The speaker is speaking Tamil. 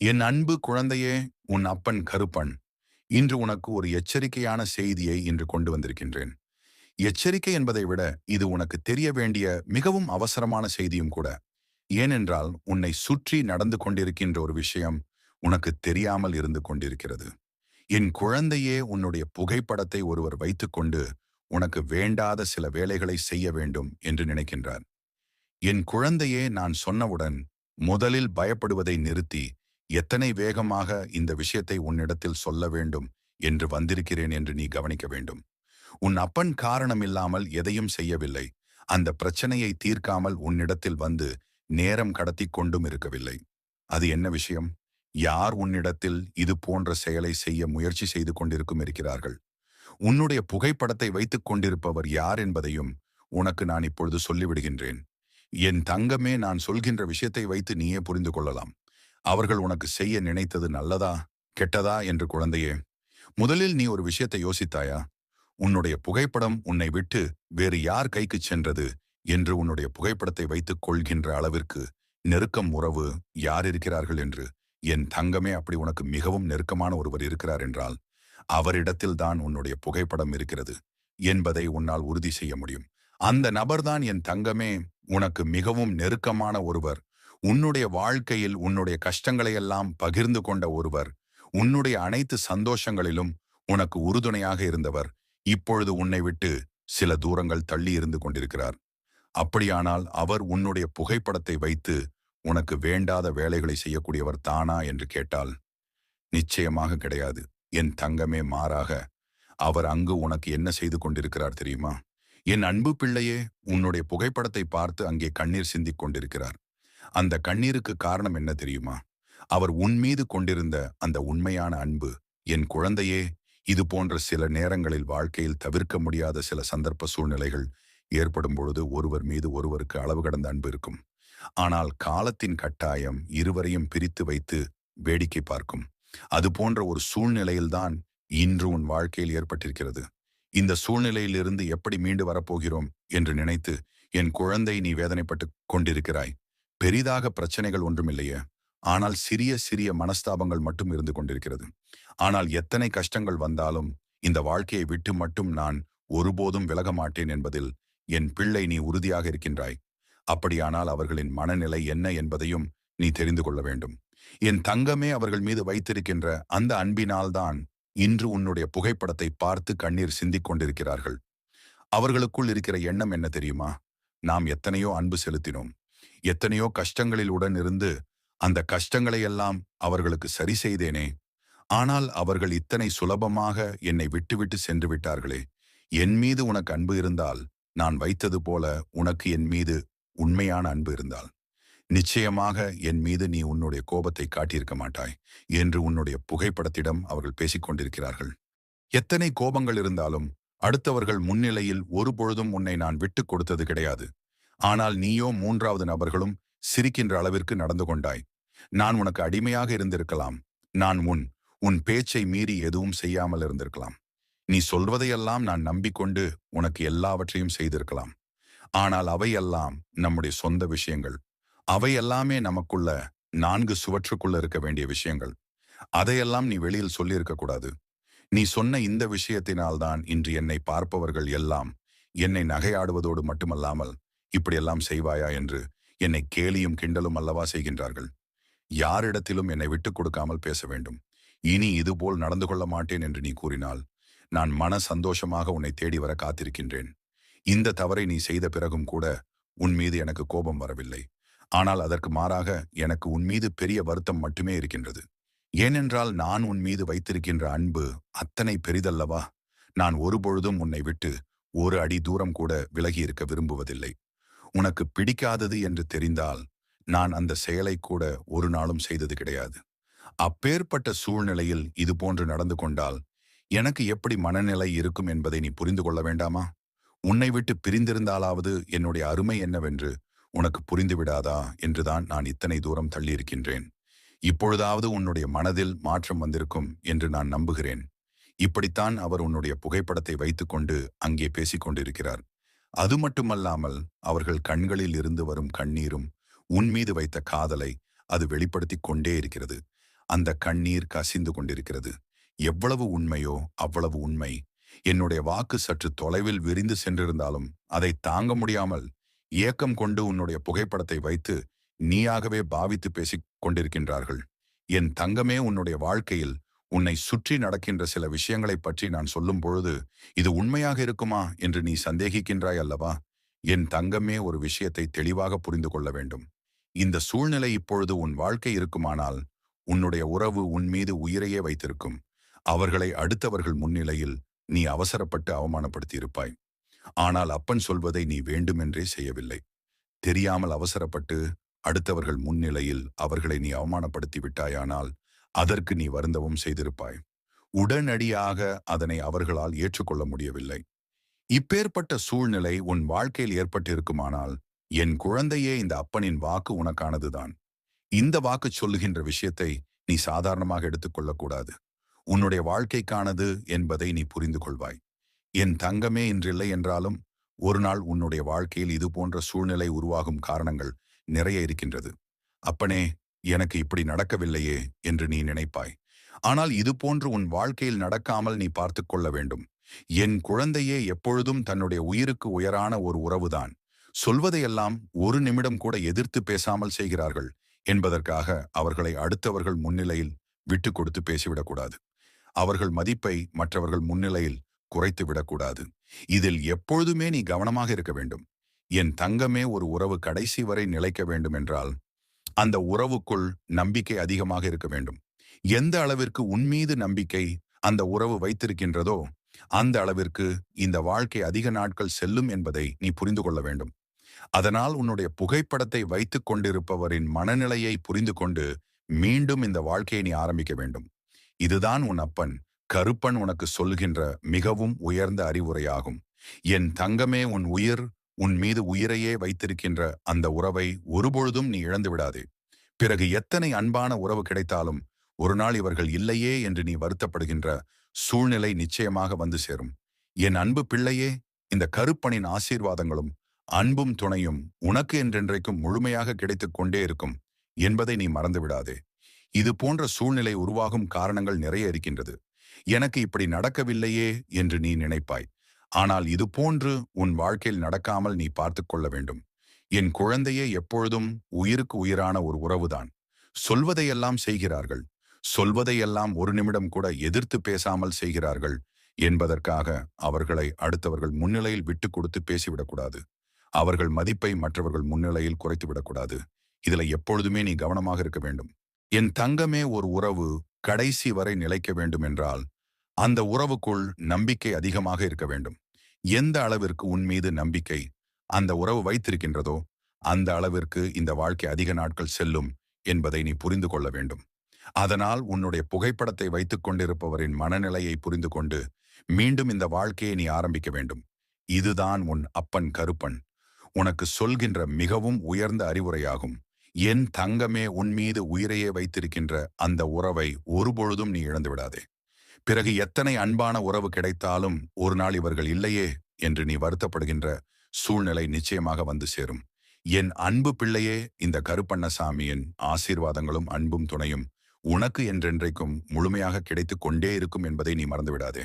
என் அன்பு குழந்தையே உன் அப்பன் கருப்பன் இன்று உனக்கு ஒரு எச்சரிக்கையான செய்தியை இன்று கொண்டு வந்திருக்கின்றேன். எச்சரிக்கை என்பதை விட இது உனக்கு தெரிய வேண்டிய மிகவும் அவசரமான செய்தியும் கூட. ஏனென்றால் உன்னை சுற்றி நடந்து கொண்டிருக்கின்ற ஒரு விஷயம் உனக்கு தெரியாமல் இருந்து கொண்டிருக்கிறது. என் குழந்தையே உன்னுடைய புகைப்படத்தை ஒருவர் வைத்துக்கொண்டு உனக்கு வேண்டாத சில வேலைகளை செய்ய வேண்டும் என்று நினைக்கின்றார். என் குழந்தையே நான் சொன்னவுடன் முதலில் பயப்படுவதை நிறுத்தி எத்தனை வேகமாக இந்த விஷயத்தை உன்னிடத்தில் சொல்ல வேண்டும் என்று வந்திருக்கிறேன் என்று நீ கவனிக்க வேண்டும். உன் அப்பன் காரணம் இல்லாமல் எதையும் செய்யவில்லை. அந்த பிரச்சனையை தீர்க்காமல் உன்னிடத்தில் வந்து நேரம் கடத்தி கொண்டும் இருக்கவில்லை. அது என்ன விஷயம்? யார் உன்னிடத்தில் இது போன்ற செயலை செய்ய முயற்சி செய்து கொண்டிருக்கும் இருக்கிறார்கள்? உன்னுடைய புகைப்படத்தை வைத்துக் கொண்டிருப்பவர் யார் என்பதையும் உனக்கு நான் இப்பொழுது சொல்லிவிடுகின்றேன். என் தங்கமே நான் சொல்கின்ற விஷயத்தை வைத்து நீயே புரிந்து கொள்ளலாம். அவர்கள் உனக்கு செய்ய நினைத்தது நல்லதா கெட்டதா என்று குழந்தையே முதலில் நீ ஒரு விஷயத்தை யோசித்தாயா? உன்னுடைய புகைப்படம் உன்னை விட்டு வேறு யார் கைக்கு சென்றது என்று உன்னுடைய புகைப்படத்தை வைத்துக் கொள்கின்ற அளவிற்கு நெருக்கம் உறவு யார் இருக்கிறார்கள் என்று என் தங்கமே அப்படி உனக்கு மிகவும் நெருக்கமான ஒருவர் இருக்கிறார் என்றால் அவரிடத்தில்தான் உன்னுடைய புகைப்படம் இருக்கிறது என்பதை உன்னால் உறுதி செய்ய முடியும். அந்த நபர்தான் என் தங்கமே உனக்கு மிகவும் நெருக்கமான ஒருவர் உன்னுடைய வாழ்க்கையில் உன்னுடைய கஷ்டங்களையெல்லாம் பகிர்ந்து கொண்ட ஒருவர் உன்னுடைய அனைத்து சந்தோஷங்களிலும் உனக்கு உறுதுணையாக இருந்தவர் இப்பொழுது உன்னை விட்டு சில தூரங்கள் தள்ளி இருந்து கொண்டிருக்கிறார். அப்படியானால் அவர் உன்னுடைய புகைப்படத்தை வைத்து உனக்கு வேண்டாத வேலைகளை செய்யக்கூடியவர் தானா என்று கேட்டால் நிச்சயமாக கிடையாது. என் தங்கமே மாறாக அவர் அங்கு உனக்கு என்ன செய்து கொண்டிருக்கிறார் தெரியுமா? என் அன்பு பிள்ளையே உன்னுடைய புகைப்படத்தை பார்த்து அங்கே கண்ணீர் சிந்திக் கொண்டிருக்கிறார். அந்த கண்ணீருக்கு காரணம் என்ன தெரியுமா? அவர் உன் மீது கொண்டிருந்த அந்த உண்மையான அன்பு என் குழந்தையே இது போன்ற சில நேரங்களில் வாழ்க்கையில் தவிர்க்க முடியாத சில சந்தர்ப்ப சூழ்நிலைகள் ஏற்படும் பொழுது ஒருவர் மீது ஒருவருக்கு அளவு கடந்த அன்பு இருக்கும். ஆனால் காலத்தின் கட்டாயம் இருவரையும் பிரித்து வைத்து வேடிக்கை பார்க்கும். அது போன்ற ஒரு சூழ்நிலையில்தான் இன்று உன் வாழ்க்கையில் ஏற்பட்டிருக்கிறது. இந்த சூழ்நிலையிலிருந்து எப்படி மீண்டு வரப்போகிறோம் என்று நினைத்து என் குழந்தை நீ வேதனைப்பட்டு கொண்டிருக்கிறாய். பெரிதாக பிரச்சனைகள் ஒன்றுமில்லையே. ஆனால் சிறிய சிறிய மனஸ்தாபங்கள் மட்டும் இருந்து கொண்டிருக்கிறது. ஆனால் எத்தனை கஷ்டங்கள் வந்தாலும் இந்த வாழ்க்கையை விட்டு மட்டும் நான் ஒருபோதும் விலக மாட்டேன் என்பதில் என் பிள்ளை நீ உறுதியாக இருக்கின்றாய். அப்படியானால் அவர்களின் மனநிலை என்ன என்பதையும் நீ தெரிந்து கொள்ள வேண்டும். என் தங்கமே அவர்கள் மீது வைத்திருக்கின்ற அந்த அன்பினால்தான் இன்று உன்னுடைய புகைப்படத்தை பார்த்து கண்ணீர் சிந்திக் கொண்டிருக்கிறார்கள். அவர்களுக்குள் இருக்கிற எண்ணம் என்ன தெரியுமா? நாம் எத்தனையோ அன்பு செலுத்தினோம். எத்தனையோ கஷ்டங்களில் உடன் இருந்து அந்த கஷ்டங்களையெல்லாம் அவர்களுக்கு சரி செய்தேனே. ஆனால் அவர்கள் இத்தனை சுலபமாக என்னை விட்டுவிட்டு சென்று விட்டார்களே. என் மீது உனக்கு அன்பு இருந்தால் நான் வைத்தது போல உனக்கு என் மீது உண்மையான அன்பு இருந்தால். நிச்சயமாக என் மீது நீ உன்னுடைய கோபத்தை காட்டியிருக்க மாட்டாய் என்று உன்னுடைய புகைப்படத்திடம் அவர்கள் பேசிக்கொண்டிருக்கிறார்கள் எத்தனை கோபங்கள் இருந்தாலும் அடுத்தவர்கள் முன்னிலையில் ஒருபொழுதும் உன்னை நான் விட்டுக் கொடுத்தது கிடையாது. ஆனால் நீயோ மூன்றாவது நபர்களும் சிரிக்கின்ற அளவிற்கு நடந்து கொண்டாய். நான் உனக்கு அடிமையாக இருந்திருக்கலாம். நான் உன் உன் பேச்சை மீறி எதுவும் செய்யாமல் இருந்திருக்கலாம். நீ சொல்வதையெல்லாம் நான் நம்பிக்கொண்டு உனக்கு எல்லாவற்றையும் செய்திருக்கலாம். ஆனால் அவையெல்லாம் நம்முடைய சொந்த விஷயங்கள். அவை எல்லாமே நமக்குள்ள நான்கு சுவற்றுக்குள்ள இருக்க வேண்டிய விஷயங்கள். அதையெல்லாம் நீ வெளியில் சொல்லியிருக்க கூடாது நீ சொன்ன இந்த விஷயத்தினால்தான் இன்று என்னை பார்ப்பவர்கள் எல்லாம் என்னை நகையாடுவதோடு மட்டுமல்லாமல் இப்படியெல்லாம் செய்வாயா என்று என்னை கேலியும் கிண்டலும் அல்லவா செய்கின்றார்கள். யாரிடத்திலும் என்னை விட்டுக் கொடுக்காமல் பேச வேண்டும். இனி இதுபோல் நடந்து கொள்ள மாட்டேன் என்று நீ கூறினால் நான் மன சந்தோஷமாக உன்னை தேடி வர காத்திருக்கின்றேன். இந்த தவறை நீ செய்த பிறகும் கூட உன் மீது எனக்கு கோபம் வரவில்லை. ஆனால் அதற்கு மாறாக எனக்கு உன் மீது பெரிய வருத்தம் மட்டுமே இருக்கின்றது. ஏனென்றால் நான் உன் மீது வைத்திருக்கின்ற அன்பு அத்தனை பெரிதல்லவா? நான் ஒருபொழுதும் உன்னை விட்டு ஒரு அடி தூரம் கூட விலகி இருக்க விரும்புவதில்லை. உனக்கு பிடிக்காதது என்று தெரிந்தால் நான் அந்த செயலை கூட ஒரு நாளும் செய்தது கிடையாது. அப்பேற்பட்ட சூழ்நிலையில் இது போன்று நடந்து கொண்டால் எனக்கு எப்படி மனநிலை இருக்கும் என்பதை நீ புரிந்து கொள்ள வேண்டாமா? உன்னை விட்டு பிரிந்திருந்தாலாவது என்னுடைய அருமை என்னவென்று உனக்கு புரிந்துவிடாதா என்றுதான் நான் இத்தனை தூரம் தள்ளியிருக்கின்றேன். இப்பொழுதாவது உன்னுடைய மனதில் மாற்றம் வந்திருக்கும் என்று நான் நம்புகிறேன். இப்படித்தான் அவர் உன்னுடைய புகைப்படத்தை வைத்துக்கொண்டு அங்கே பேசிக் கொண்டிருக்கிறார் அது மட்டுமல்லாமல் அவர்கள் கண்களில் இருந்து வரும் கண்ணீரும் உன்மீது வைத்த காதலை அது வெளிப்படுத்திக் கொண்டே இருக்கிறது. அந்த கண்ணீர் கசிந்து கொண்டிருக்கிறது. எவ்வளவு உண்மையோ அவ்வளவு உண்மை. என்னுடைய வாக்கு சற்று தொலைவில் விரிந்து சென்றிருந்தாலும் அதை தாங்க முடியாமல் ஏக்கம் கொண்டு உன்னுடைய புகைப்படத்தை வைத்து நீயாகவே பாவித்து பேசிக் கொண்டிருக்கின்றார்கள். என் தங்கமே உன்னுடைய வாழ்க்கையில் உன்னை சுற்றி நடக்கின்ற சில விஷயங்களைப் பற்றி நான் சொல்லும் பொழுது இது உண்மையாக இருக்குமா என்று நீ சந்தேகிக்கின்றாய் அல்லவா? என் தங்கமே ஒரு விஷயத்தை தெளிவாக புரிந்து கொள்ள வேண்டும். இந்த சூழ்நிலை இப்பொழுது உன் வாழ்க்கை இருக்குமானால் உன்னுடைய உறவு உன் மீது உயிரையே வைத்திருக்கும். அவர்களை அடுத்தவர்கள் முன்னிலையில் நீ அவசரப்பட்டு அவமானப்படுத்தியிருப்பாய். ஆனால் அப்பன் சொல்வதை நீ வேண்டுமென்றே செய்யவில்லை. தெரியாமல் அவசரப்பட்டு அடுத்தவர்கள் முன்னிலையில் அவர்களை நீ அவமானப்படுத்தி விட்டாயானால் அதற்கு நீ வருந்தவும் செய்திருப்பாய். உடனடியாக அதனை அவர்களால் ஏற்றுக்கொள்ள முடியவில்லை. இப்பேற்பட்ட சூழ்நிலை உன் வாழ்க்கையில் ஏற்பட்டிருக்குமானால் என் குழந்தையே இந்த அப்பனின் வாக்கு உனக்கானதுதான். இந்த வாக்கு சொல்லுகின்ற விஷயத்தை நீ சாதாரணமாக எடுத்துக்கொள்ளக்கூடாது. உன்னுடைய வாழ்க்கைக்கானது என்பதை நீ புரிந்து கொள்வாய். என் தங்கமே இன்றில்லை என்றாலும் ஒரு நாள் உன்னுடைய வாழ்க்கையில் இது போன்ற சூழ்நிலை உருவாகும் காரணங்கள் நிறைய இருக்கின்றது. அப்பனே எனக்கு இப்படி நடக்கவில்லையே என்று நீ நினைப்பாய். ஆனால் இது போன்று உன் வாழ்க்கையில் நடக்காமல் நீ பார்த்து கொள்ள வேண்டும். என் குழந்தையே எப்பொழுதும் தன்னுடைய உயிருக்கு உயரான ஒரு உறவுதான். சொல்வதையெல்லாம் ஒரு நிமிடம் கூட எதிர்த்து பேசாமல் செய்கிறார்கள் என்பதற்காக அவர்களை அடுத்தவர்கள் முன்னிலையில் விட்டு கொடுத்து பேசிவிடக்கூடாது. அவர்கள் மதிப்பை மற்றவர்கள் முன்னிலையில் குறைத்து விடக்கூடாது. இதில் எப்பொழுதுமே நீ கவனமாக இருக்க வேண்டும். என் தங்கமே ஒரு உறவு கடைசி வரை நிலைக்க வேண்டும் என்றால் அந்த உறவுக்குள் நம்பிக்கை அதிகமாக இருக்க வேண்டும். எந்த அளவிற்கு உன்மீது நம்பிக்கை அந்த உறவு வைத்திருக்கின்றதோ அந்த அளவிற்கு இந்த வாழ்க்கை அதிக நாட்கள் செல்லும் என்பதை நீ புரிந்து கொள்ள வேண்டும். அதனால் உன்னுடைய புகைப்படத்தை வைத்துக் கொண்டிருப்பவரின் மனநிலையை புரிந்து கொண்டு மீண்டும் இந்த வாழ்க்கையை நீ ஆரம்பிக்க வேண்டும். இதுதான் உன் அப்பன் கருப்பன் உனக்கு சொல்கின்ற மிகவும் உயர்ந்த அறிவுரையாகும். என் தங்கமே உன் உயிர் உன் மீது உயிரையே வைத்திருக்கின்ற அந்த உறவை ஒருபொழுதும் நீ இழந்து விடாதே. பிறகு எத்தனை அன்பான உறவு கிடைத்தாலும் ஒரு நாள் இவர்கள் இல்லையே என்று நீ வருத்தப்படுகின்ற சூழ்நிலை நிச்சயமாக வந்து சேரும். என் அன்பு பிள்ளையே இந்த கருப்பனின் ஆசீர்வாதங்களும் அன்பும் துணையும் உனக்கு என்றென்றைக்கும் முழுமையாக கிடைத்துக் கொண்டே இருக்கும் என்பதை நீ மறந்து விடாதே. இது போன்ற சூழ்நிலை உருவாகும் காரணங்கள் நிறைய இருக்கின்றது. எனக்கு இப்படி நடக்கவில்லையே என்று நீ நினைப்பாய். ஆனால் இது போன்று உன் வாழ்க்கையில் நடக்காமல் நீ பார்த்து கொள்ள வேண்டும். என் குழந்தையே எப்பொழுதும் உயிருக்கு உயிரான ஒரு உறவுதான். சொல்வதையெல்லாம் செய்கிறார்கள். சொல்வதையெல்லாம் ஒரு நிமிடம் கூட எதிர்த்து பேசாமல் செய்கிறார்கள் என்பதற்காக அவர்களை அடுத்தவர்கள் முன்னிலையில் விட்டு கொடுத்து பேசிவிடக்கூடாது. அவர்கள் மதிப்பை மற்றவர்கள் முன்னிலையில் குறைத்து விடக்கூடாது இதுல எப்பொழுதுமே நீ கவனமாக இருக்க வேண்டும். என் தங்கமே ஒரு உறவு கடைசி வரை நிலைக்க வேண்டும் என்றால் அந்த உறவுக்குள் நம்பிக்கை அதிகமாக இருக்க வேண்டும். எந்த அளவிற்கு உன் மீது நம்பிக்கை அந்த உறவு வைத்திருக்கின்றதோ அந்த அளவிற்கு இந்த வாழ்க்கை அதிக நாட்கள் செல்லும் என்பதை நீ புரிந்து கொள்ள வேண்டும். அதனால் உன்னுடைய புகைப்படத்தை வைத்துக் கொண்டிருப்பவரின் மனநிலையை புரிந்து கொண்டு மீண்டும் இந்த வாழ்க்கையை நீ ஆரம்பிக்க வேண்டும். இதுதான் உன் அப்பன் கருப்பன். உனக்கு சொல்கின்ற மிகவும் உயர்ந்த அறிவுரையாகும். என் தங்கமே உன் மீது உயிரையே வைத்திருக்கின்ற அந்த உறவை ஒருபொழுதும் நீ இழந்து விடாதே பிறகு எத்தனை அன்பான உறவு கிடைத்தாலும் ஒரு நாள் இவர்கள் இல்லையே என்று நீ வருத்தப்படுகின்ற சூழ்நிலை நிச்சயமாக வந்து சேரும். என் அன்பு பிள்ளையே இந்த கருப்பண்ணசாமியின் ஆசீர்வாதங்களும் அன்பும் துணையும் உனக்கு என்றென்றைக்கும் முழுமையாக கிடைத்துக் கொண்டே இருக்கும் என்பதை நீ மறந்துவிடாதே.